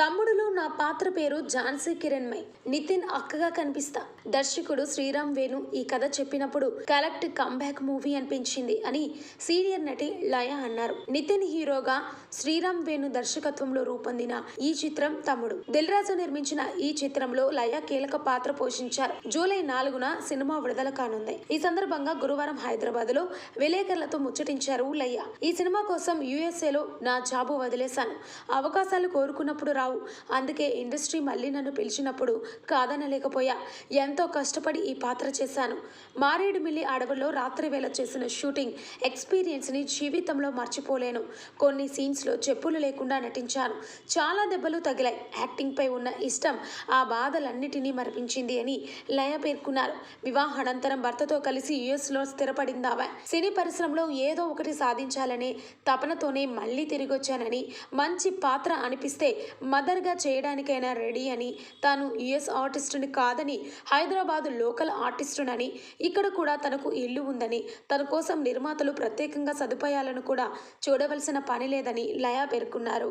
తమ్ముడులో నా పాత్ర పేరు ఝాన్సీ కిరణ్మయ్. నితిన్ అక్కగా కనిపిస్తా. దర్శకుడు శ్రీరామ్ వేణు ఈ కథ చెప్పినప్పుడు కలెక్ట్ కంబ్యాక్ మూవీ అనిపించింది అని సీనియర్ నటి లయ అన్నారు. నితిన్ హీరోగా శ్రీరామ్ వేణు దర్శకత్వంలో రూపొందిన ఈ చిత్రం తమ్ముడు. దిల్ రాజు నిర్మించిన ఈ చిత్రంలో లయ కీలక పాత్ర పోషించారు. జూలై నాలుగున సినిమా విడుదల కానుంది. ఈ సందర్భంగా గురువారం హైదరాబాద్లో విలేకరులతో ముచ్చటించారు లయ. ఈ సినిమా కోసం యుఎస్ఏలో నా జాబు వదిలేశాను. అవకాశాలు కోరుకున్నప్పుడు రావు అందుకే ఇండస్ట్రీ మళ్ళీ నన్ను పిలిచినప్పుడు కాదనలేకపోయా. ఎంతో కష్టపడి ఈ పాత్ర చేశాను. మారేడుమిల్లి అడవుల్లో రాత్రి వేళ చేసిన షూటింగ్ ఎక్స్పీరియన్స్ని జీవితంలో మర్చిపోలేను. కొన్ని సీన్స్లో చెప్పులు లేకుండా నటించాను. చాలా దెబ్బలు తగిలాయి. యాక్టింగ్పై ఉన్న ఇష్టం ఆ బాధలన్నిటినీ మరిపించింది అని లయ పేర్కొన్నారు. వివాహానంతరం భర్తతో కలిసి యుఎస్లో స్థిరపడిందావా సినీ పరిశ్రమలో ఏదో ఒకటి సాధించాలనే తపనతోనే మళ్ళీ తిరిగొచ్చానని మంచి పాత్ర అనిపిస్తే మదర్గా చేయడానికైనా రెడీ అని తాను యుఎస్ ఆర్టిస్టుని కాదని హైదరాబాద్ లోకల్ ఆర్టిస్టునని ఇక్కడ కూడా తనకు ఇల్లు ఉందని తన కోసం నిర్మాతలు ప్రత్యేకంగా సదుపాయాలను కూడా చూడవలసిన పని లేదని లయ పేర్కొన్నారు.